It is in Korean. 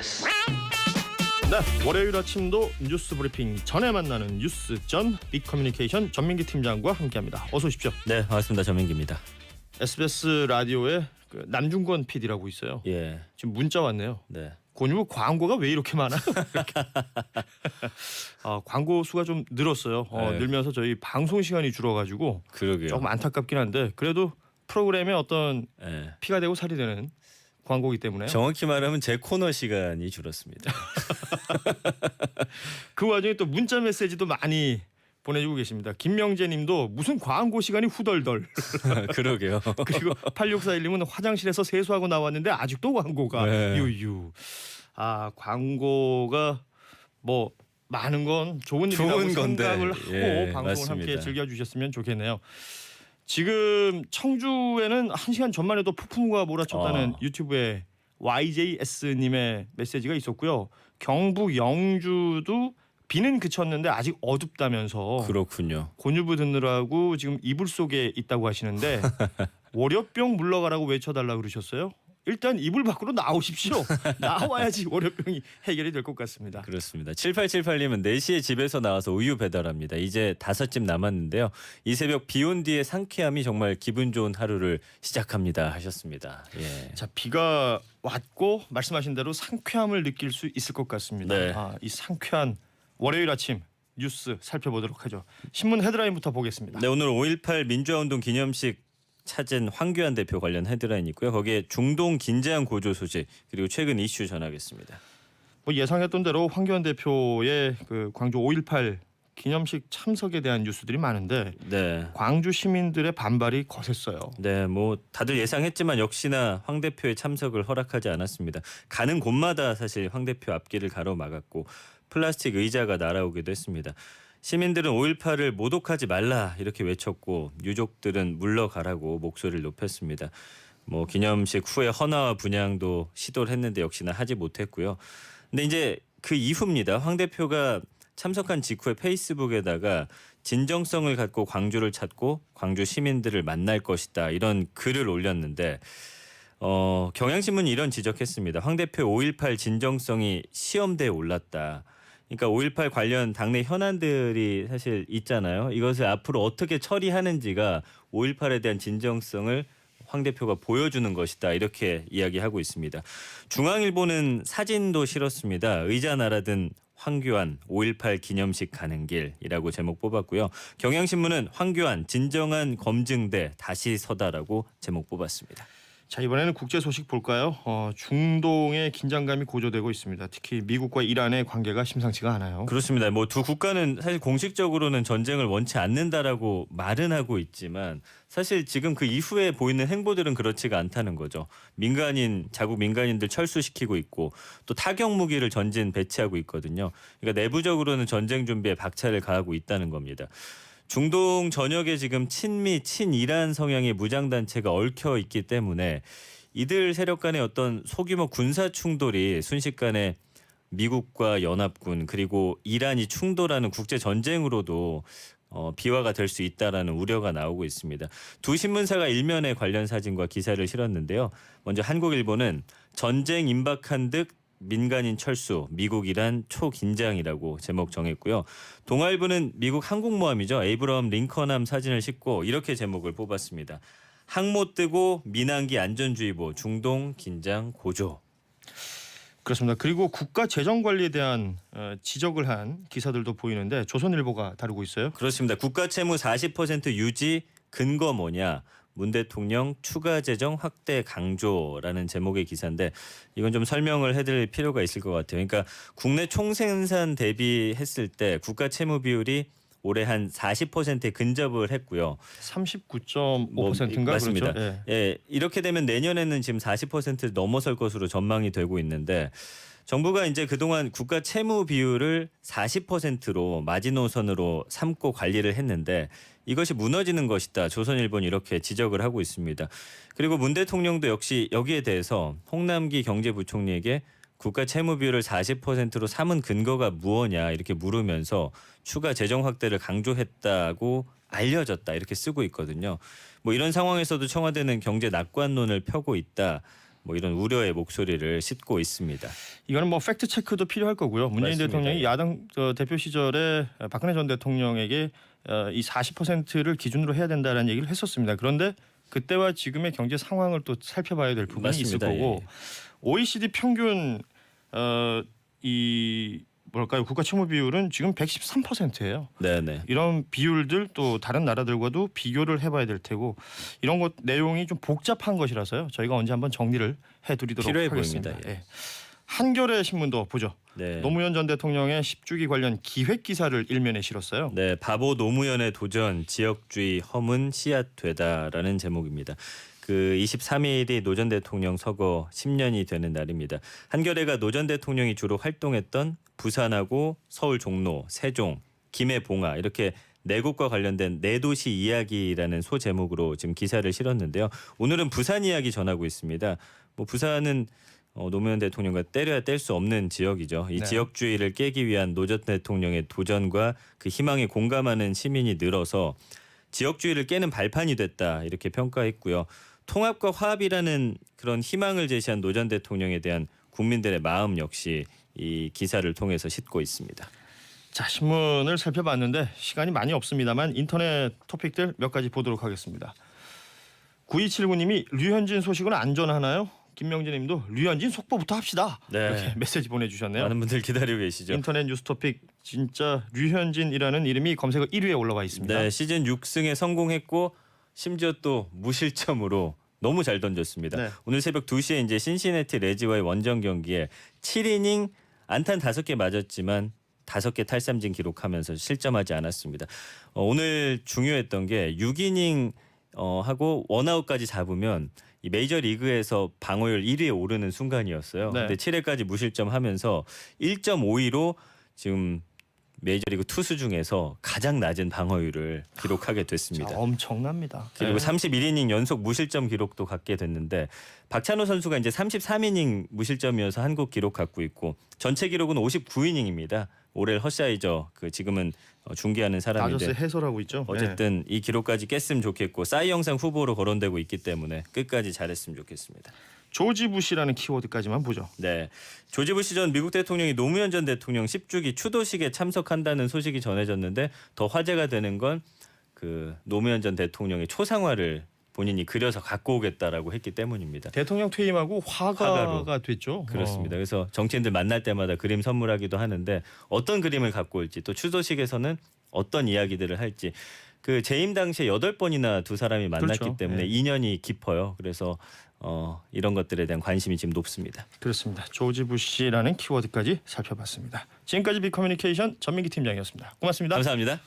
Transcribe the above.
this. 네, 월요일 아침도 뉴스 브리핑 전에 만나는 뉴스 전 빅커뮤니케이션 전민기 팀장과 함께합니다. 어서 오십시오. 네, 반갑습니다. 전민기입니다. SBS 라디오에 그 남중권 PD라고 있어요. 예, 지금 문자 왔네요. 네. 곤유 광고가 왜 이렇게 많아? 이렇게. 아, 광고 수가 좀 늘었어요. 어, 네. 늘면서 저희 방송 시간이 줄어가지고 그러게요. 조금 안타깝긴 한데 그래도 프로그램에 어떤 예. 피가 되고 살이 되는 광고기 때문에 정확히 말하면 제 코너 시간이 줄었습니다. 그 와중에 또 문자 메시지도 많이 보내주고 계십니다. 김명재님도 무슨 광고 시간이 후덜덜. 그러게요. 그리고 8641님은 화장실에서 세수하고 나왔는데 아직도 광고가 네. 유유. 아 광고가 뭐 많은 건 좋은 일이라고 좋은 건데. 생각을 하고 예, 방송을 맞습니다. 함께 즐겨주셨으면 좋겠네요. 지금 청주에는 한 시간 전만 해도 폭풍우가 몰아쳤다는 어. 유튜브에 YJS님의 메시지가 있었고요. 경북 영주도 비는 그쳤는데 아직 어둡다면서 그렇군요. 곤유부 듣느라고 지금 이불 속에 있다고 하시는데 월요병 물러가라고 외쳐달라 그러셨어요. 일단 이불 밖으로 나오십시오. 나와야지 월요병이 해결이 될 것 같습니다. 그렇습니다. 7878님은 4시에 집에서 나와서 우유 배달합니다. 이제 다섯 집 남았는데요. 이 새벽 비 온 뒤에 상쾌함이 정말 기분 좋은 하루를 시작합니다 하셨습니다. 예. 자 비가 왔고 말씀하신 대로 상쾌함을 느낄 수 있을 것 같습니다. 네. 아, 이 상쾌한 월요일 아침 뉴스 살펴보도록 하죠. 신문 헤드라인부터 보겠습니다. 네, 오늘 5.18 민주화운동 기념식 찾은 황교안 대표 관련 헤드라인 있고요. 거기에 중동 긴장 고조 소식 그리고 최근 이슈 전하겠습니다. 뭐 예상했던 대로 황교안 대표의 그 광주 5.18 기념식 참석에 대한 뉴스들이 많은데 네. 광주 시민들의 반발이 거셌어요. 네, 뭐 다들 예상했지만 역시나 황 대표의 참석을 허락하지 않았습니다. 가는 곳마다 사실 황 대표 앞길을 가로막았고 플라스틱 의자가 날아오기도 했습니다. 시민들은 5.18을 모독하지 말라 이렇게 외쳤고 유족들은 물러가라고 목소리를 높였습니다. 뭐 기념식 후에 헌화와 분향도 시도를 했는데 역시나 하지 못했고요. 근데 이제 그 이후입니다. 황 대표가 참석한 직후에 페이스북에다가 진정성을 갖고 광주를 찾고 광주 시민들을 만날 것이다 이런 글을 올렸는데 어, 경향신문이 이런 지적했습니다. 황 대표 5.18 진정성이 시험대에 올랐다. 그러니까 5.18 관련 당내 현안들이 사실 있잖아요. 이것을 앞으로 어떻게 처리하는지가 5.18에 대한 진정성을 황 대표가 보여주는 것이다 이렇게 이야기하고 있습니다. 중앙일보는 사진도 실었습니다. 의자 날아든 황교안 5.18 기념식 가는 길이라고 제목 뽑았고요. 경향신문은 황교안 진정한 검증대 다시 서다라고 제목 뽑았습니다. 자 이번에는 국제 소식 볼까요? 어, 중동의 긴장감이 고조되고 있습니다. 특히 미국과 이란의 관계가 심상치가 않아요. 그렇습니다. 뭐 두 국가는 사실 공식적으로는 전쟁을 원치 않는다라고 말은 하고 있지만 사실 지금 그 이후에 보이는 행보들은 그렇지가 않다는 거죠. 민간인 자국 민간인들 철수시키고 있고 또 타격 무기를 전진 배치하고 있거든요. 그러니까 내부적으로는 전쟁 준비에 박차를 가하고 있다는 겁니다. 중동 전역에 지금 친미 친이란 성향의 무장 단체가 얽혀 있기 때문에 이들 세력 간의 어떤 소규모 군사 충돌이 순식간에 미국과 연합군 그리고 이란이 충돌하는 국제 전쟁으로도 어, 비화가 될 수 있다라는 우려가 나오고 있습니다. 두 신문사가 일면에 관련 사진과 기사를 실었는데요. 먼저 한국일보는 전쟁 임박한 듯 민간인 철수, 미국 이란 초긴장이라고 제목 정했고요. 동아일보는 미국 항공모함이죠. 에이브럼 링컨함 사진을 싣고 이렇게 제목을 뽑았습니다. 항모 뜨고 민항기 안전주의보 중동 긴장 고조. 그렇습니다. 그리고 국가 재정 관리에 대한 어, 지적을 한 기사들도 보이는데 조선일보가 다루고 있어요. 그렇습니다. 국가 채무 40% 유지 근거 뭐냐? 문 대통령 추가 재정 확대 강조라는 제목의 기사인데 이건 좀 설명을 해드릴 필요가 있을 것 같아요. 그러니까 국내 총생산 대비했을 때 국가 채무 비율이 올해 한 40%에 근접을 했고요. 39.5%인가 맞습니다. 그렇죠. 예. 예, 이렇게 되면 내년에는 지금 40% 넘어설 것으로 전망이 되고 있는데 정부가 이제 그동안 국가 채무 비율을 40%로 마지노선으로 삼고 관리를 했는데 이것이 무너지는 것이다. 조선일보는 이렇게 지적을 하고 있습니다. 그리고 문 대통령도 역시 여기에 대해서 홍남기 경제부총리에게 국가 채무 비율을 40%로 삼은 근거가 무엇냐 이렇게 물으면서 추가 재정 확대를 강조했다고 알려졌다 이렇게 쓰고 있거든요. 뭐 이런 상황에서도 청와대는 경제 낙관론을 펴고 있다. 뭐 이런 우려의 목소리를 싣고 있습니다. 이거는 뭐 팩트 체크도 필요할 거고요. 문재인 맞습니다. 대통령이 예. 야당 저 대표 시절에 박근혜 전 대통령에게 어, 이 40%를 기준으로 해야 된다라는 얘기를 했었습니다. 그런데 그때와 지금의 경제 상황을 또 살펴봐야 될 부분이 있을 맞습니다. 거고 예. OECD 평균 어, 이 뭘까요? 국가 채무 비율은 지금 113%예요. 네네. 이런 비율들 또 다른 나라들과도 비교를 해봐야 될 테고 이런 것 내용이 좀 복잡한 것이라서요. 저희가 언제 한번 정리를 해드리도록 필요해 하겠습니다. 보입니다. 예. 한겨레 신문도 보죠. 네. 노무현 전 대통령의 10주기 관련 기획 기사를 일면에 실었어요. 네, 바보 노무현의 도전 지역주의 허문 씨앗 되다라는 제목입니다. 그 23일이 노 전 대통령 서거 10년이 되는 날입니다. 한겨레가 노 전 대통령이 주로 활동했던 부산하고 서울 종로, 세종, 김해 봉화 이렇게 네 곳과 관련된 네 도시 이야기라는 소 제목으로 지금 기사를 실었는데요. 오늘은 부산 이야기 전하고 있습니다. 뭐 부산은 어, 노무현 대통령과 때려야 뗄 수 없는 지역이죠. 이 네. 지역주의를 깨기 위한 노 전 대통령의 도전과 그 희망에 공감하는 시민이 늘어서 지역주의를 깨는 발판이 됐다 이렇게 평가했고요. 통합과 화합이라는 그런 희망을 제시한 노 전 대통령에 대한 국민들의 마음 역시 이 기사를 통해서 싣고 있습니다. 자 신문을 살펴봤는데 시간이 많이 없습니다만 인터넷 토픽들 몇 가지 보도록 하겠습니다. 9279님이 류현진 소식은 안전하나요? 김명진님도 류현진 속보부터 합시다. 네. 이렇게 메시지 보내주셨네요. 많은 분들 기다리고 계시죠. 인터넷 뉴스 토픽 진짜 류현진이라는 이름이 검색어 1위에 올라와 있습니다. 네, 시즌 6승에 성공했고 심지어 또 무실점으로 너무 잘 던졌습니다. 네. 오늘 새벽 2시에 이제 신시내티 레지와의 원정 경기에 7이닝 안탄 5개 맞았지만 5개 탈삼진 기록하면서 실점하지 않았습니다. 어, 오늘 중요했던 게 6이닝 어, 하고 원아웃까지 잡으면 이 메이저 리그에서 방어율 1위에 오르는 순간이었어요. 네. 근데 7회까지 무실점하면서 1.52로 지금 메이저리그 투수 중에서 가장 낮은 방어율을 기록하게 됐습니다. 자, 엄청납니다. 그리고 네. 31이닝 연속 무실점 기록도 갖게 됐는데 박찬호 선수가 이제 33이닝 무실점이어서 한국 기록 갖고 있고 전체 기록은 59이닝입니다. 올해 허샤이저 그 지금은 어, 중계하는 다저스 사람인데 해설하고 있죠. 네. 어쨌든 이 기록까지 깼으면 좋겠고 싸이 영상 후보로 거론되고 있기 때문에 끝까지 잘했으면 좋겠습니다. 조지 부시라는 키워드까지만 보죠. 네. 조지 부시 전 미국 대통령이 노무현 전 대통령 10주기 추도식에 참석한다는 소식이 전해졌는데 더 화제가 되는 건 그 노무현 전 대통령의 초상화를 본인이 그려서 갖고 오겠다라고 했기 때문입니다. 대통령 퇴임하고 화가가 화가로. 됐죠. 그렇습니다. 어. 그래서 정치인들 만날 때마다 그림 선물하기도 하는데 어떤 그림을 갖고 올지 또 추도식에서는 어떤 이야기들을 할지 그 재임 당시에 여덟 번이나 두 사람이 만났기 그렇죠. 때문에 네. 인연이 깊어요. 그래서 어, 이런 것들에 대한 관심이 지금 높습니다. 그렇습니다. 조지 부시라는 키워드까지 살펴봤습니다. 지금까지 빅커뮤니케이션 전민기 팀장이었습니다. 고맙습니다. 감사합니다.